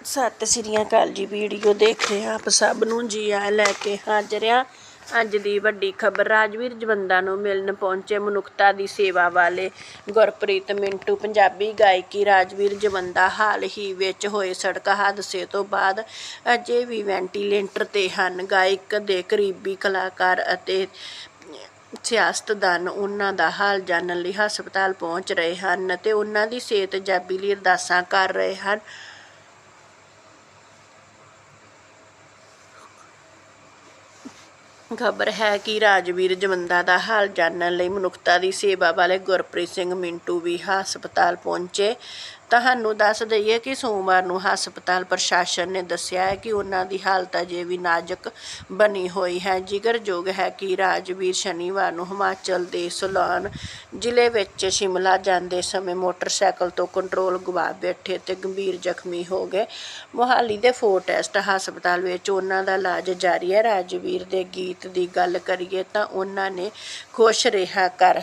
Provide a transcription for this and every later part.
ਸਤਿ ਸ੍ਰੀ ਅਕਾਲ ਜੀ, ਵੀਡੀਓ ਦੇਖ ਰਹੇ ਆਪ ਸਭ ਨੂੰ ਜੀ ਆ ਲੈ ਕੇ ਹਾਜ਼ਰ ਆ ਅੱਜ ਦੀ ਵੱਡੀ ਖਬਰ ਰਾਜਵੀਰ ਜਵੰਦਾ ਨੂੰ ਮਿਲਣ ਪਹੁੰਚੇ ਮਨੁੱਖਤਾ ਦੀ ਸੇਵਾ ਵਾਲੇ ਗੁਰਪ੍ਰੀਤ ਮਿੰਟੂ, ਪੰਜਾਬੀ ਗਾਇਕੀ ਰਾਜਵੀਰ ਜਵੰਦਾ ਹਾਲ ਹੀ ਵਿੱਚ ਹੋਏ ਸੜਕ ਹਾਦਸੇ ਤੋਂ ਬਾਅਦ ਅਜੇ ਵੀ ਵੈਂਟੀਲੇਟਰ ਤੇ ਹਨ। ਗਾਇਕ ਦੇ ਕਰੀਬੀ ਕਲਾਕਾਰ ਅਤੇ ਸਿਆਸਤਦਾਨ ਉਹਨਾਂ ਦਾ ਹਾਲ ਜਾਣਨ ਲਈ ਹਸਪਤਾਲ ਪਹੁੰਚ ਰਹੇ ਹਨ ਤੇ ਉਹਨਾਂ ਦੀ ਸਿਹਤ ਜਾਬੀ ਲਈ ਅਰਦਾਸਾਂ ਕਰ ਰਹੇ ਹਨ। ਖਬਰ ਹੈ ਕਿ ਰਾਜਵੀਰ ਜਵੰਦਾ ਦਾ ਹਾਲ ਜਾਣਨ ਲਈ ਮਨੁੱਖਤਾ ਦੀ ਸੇਵਾ ਵਾਲੇ ਗੁਰਪ੍ਰੀਤ ਸਿੰਘ ਮਿੰਟੂ ਵੀ ਹਸਪਤਾਲ ਪਹੁੰਚੇ। ਤੁਹਾਨੂੰ ਦੱਸ ਦਈਏ ਕਿ ਸੋਮਵਾਰ ਨੂੰ ਹਸਪਤਾਲ ਪ੍ਰਸ਼ਾਸਨ ਨੇ ਦੱਸਿਆ ਹੈ ਕਿ ਉਹਨਾਂ ਦੀ ਹਾਲਤ ਅਜੇ ਵੀ ਨਾਜ਼ੁਕ ਬਣੀ ਹੋਈ ਹੈ। ਜ਼ਿਕਰਯੋਗ ਹੈ ਕਿ ਰਾਜਵੀਰ ਸ਼ਨੀਵਾਰ ਨੂੰ ਹਿਮਾਚਲ ਦੇ ਸੋਲਾਨ ਜ਼ਿਲ੍ਹੇ ਵਿੱਚ ਸ਼ਿਮਲਾ ਜਾਂਦੇ ਸਮੇਂ ਮੋਟਰਸਾਈਕਲ ਤੋਂ ਕੰਟਰੋਲ ਗਵਾ ਬੈਠੇ ਤੇ ਗੰਭੀਰ ਜ਼ਖਮੀ ਹੋ ਗਏ। ਮੋਹਾਲੀ ਦੇ ਫੋਰ ਟੈਸਟ ਹਸਪਤਾਲ ਵਿੱਚ ਉਹਨਾਂ ਦਾ ਇਲਾਜ ਜਾਰੀ ਹੈ। ਰਾਜਵੀਰ ਦੇ ਗੀਤ ਦੀ ਗੱਲ ਕਰੀਏ ਤਾਂ ਉਹਨਾਂ ਨੇ ਖੁਸ਼ ਰਿਹਾ ਕਰ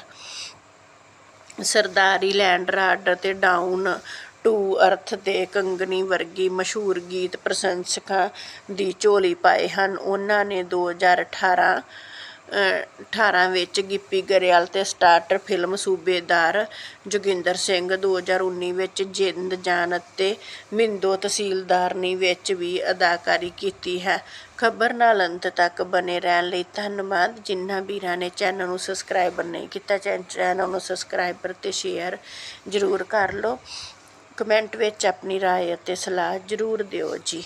ਸਰਦਾਰੀ ਲੈਂਡ ਅਤੇ ਡਾਊਨ ਟੂ ਅਰਥ ਤੇ ਕੰਗਨੀ ਵਰਗੀ ਮਸ਼ਹੂਰ ਗੀਤ ਪ੍ਰਸ਼ੰਸਕਾਂ ਦੀ ਝੋਲੀ ਪਾਏ ਹਨ। ਉਹਨਾਂ ਨੇ ਦੋ ਹਜ਼ਾਰ ਅਠਾਰਾਂ 18 ਵਿੱਚ ਗਿੱਪੀ ਗਰੇਵਾਲ ਤੇ ਸਟਾਰਟਰ ਫਿਲਮ ਸੂਬੇਦਾਰ ਜੋਗਿੰਦਰ ਸਿੰਘ 2019 ਵਿੱਚ ਜਿੰਦ ਜਾਨ ਅਤੇ ਮਿੰਦੋ ਤਹਿਸੀਲਦਾਰਨੀ ਵਿੱਚ ਵੀ ਅਦਾਕਾਰੀ ਕੀਤੀ ਹੈ ਖਬਰ ਨਾਲ ਅੰਤ ਤੱਕ ਬਨੇ ਰਹਿਣ ਲਈ ਧੰਨਵਾਦ ਜਿਨ੍ਹਾਂ ਵੀਰਾਂ ਨੇ ਚੈਨਲ ਨੂੰ ਸਬਸਕ੍ਰਾਈਬਰ ਨਹੀਂ ਕੀਤਾ ਚੈ- ਚੈਨਲ ਨੂੰ ਸਬਸਕ੍ਰਾਈਬਰ ਤੇ ਸ਼ੇਅਰ ਜ਼ਰੂਰ ਕਰ ਲਓ ਕਮੈਂਟ ਵਿੱਚ ਆਪਣੀ رائے ਅਤੇ ਸਲਾਹ ਜ਼ਰੂਰ ਦਿਓ ਜੀ